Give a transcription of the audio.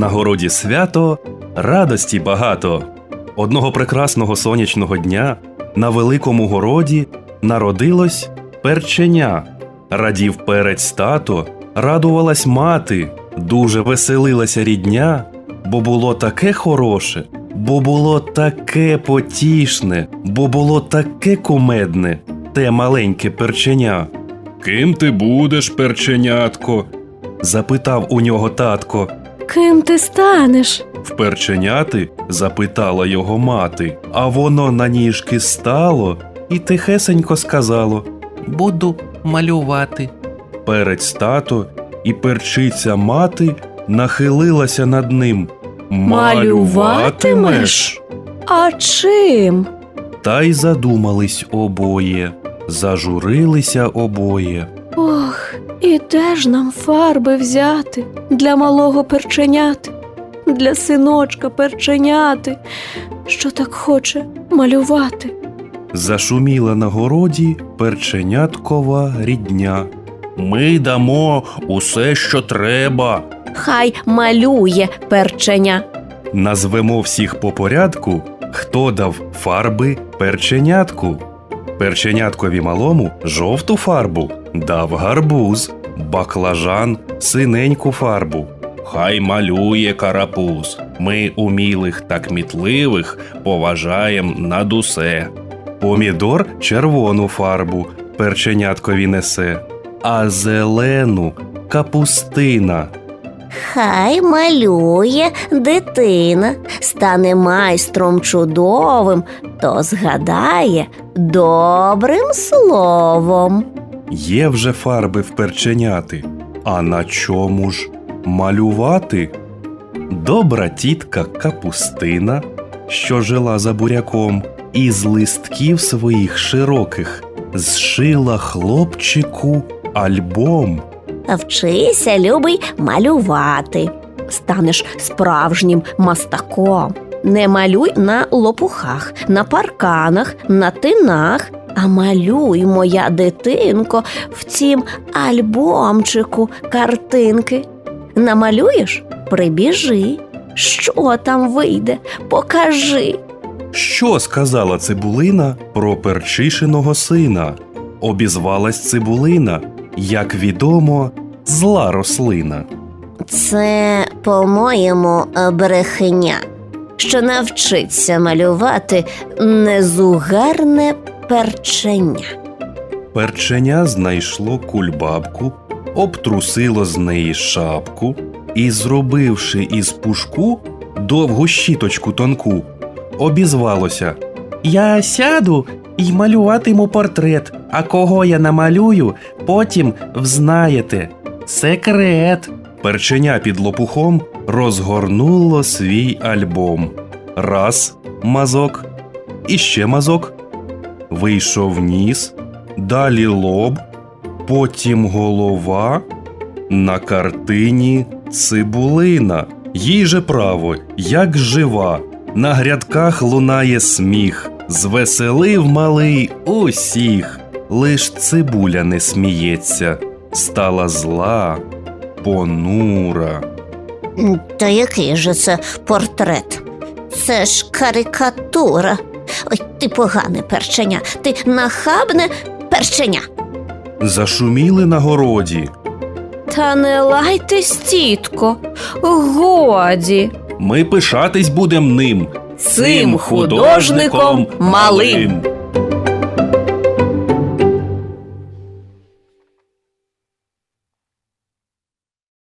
На городі свято, радості багато. Одного прекрасного сонячного дня на великому городі народилось перченя. Радів перець тато, радувалась мати, дуже веселилася рідня, бо було таке хороше, бо було таке потішне, бо було таке кумедне, те маленьке перченя. Ким ти будеш, перченятко? запитав у нього татко. Ким ти станеш? В перченяти запитала його мати, а воно на ніжки стало і тихесенько сказало Буду малювати. Перець тато і перчиця мати нахилилася над ним. Малюватимеш? А чим? Та й задумались обоє, зажурилися обоє. Ох, і де ж нам фарби взяти для малого перченяти, для синочка перченяти, що так хоче малювати. Зашуміла на городі перченяткова рідня. Ми дамо усе, що треба. Хай малює перченя. Назвемо всіх по порядку, хто дав фарби перченятку. Перченяткові малому жовту фарбу дав гарбуз, баклажан синеньку фарбу. Хай малює карапуз. Ми умілих та кмітливих поважаєм над усе. Помідор червону фарбу перченяткові несе, а зелену капустина. Хай малює дитина, стане майстром чудовим, то згадає добрим словом. Є вже фарби в перченяти, а на чому ж малювати? Добра тітка Капустина, що жила за буряком, із листків своїх широких зшила хлопчику альбом. Вчися, любий, малювати. Станеш справжнім мастаком. Не малюй на лопухах, на парканах, на тинах, а малюй, моя дитинко, в цім альбомчику картинки. Намалюєш? Прибіжи. Що там вийде? Покажи. Що сказала цибулина про перчишиного сина? Обізвалась цибулина, як відомо, зла рослина. Це, по-моєму, брехня, що навчиться малювати незугарне перчення. Перченя знайшло кульбабку, обтрусило з неї шапку і, зробивши із пушку довгу щіточку тонку, обізвалося. Я сяду і малюватиму портрет, а кого я намалюю, потім взнаєте. Секрет. Перченя під лопухом розгорнуло свій альбом. Раз мазок, і ще мазок. Вийшов ніс, далі лоб, потім голова. На картині цибулина. Їй же право, як жива. На грядках лунає сміх. Звеселив малий усіх. Лиш цибуля не сміється, стала зла, понура. Та який же це портрет? Це ж карикатура. Ой, ти погане перченя, ти нахабне перченя. Зашуміли на городі. Та не лайтесь, тітко, годі. Ми пишатись будем ним. Цим художником малим.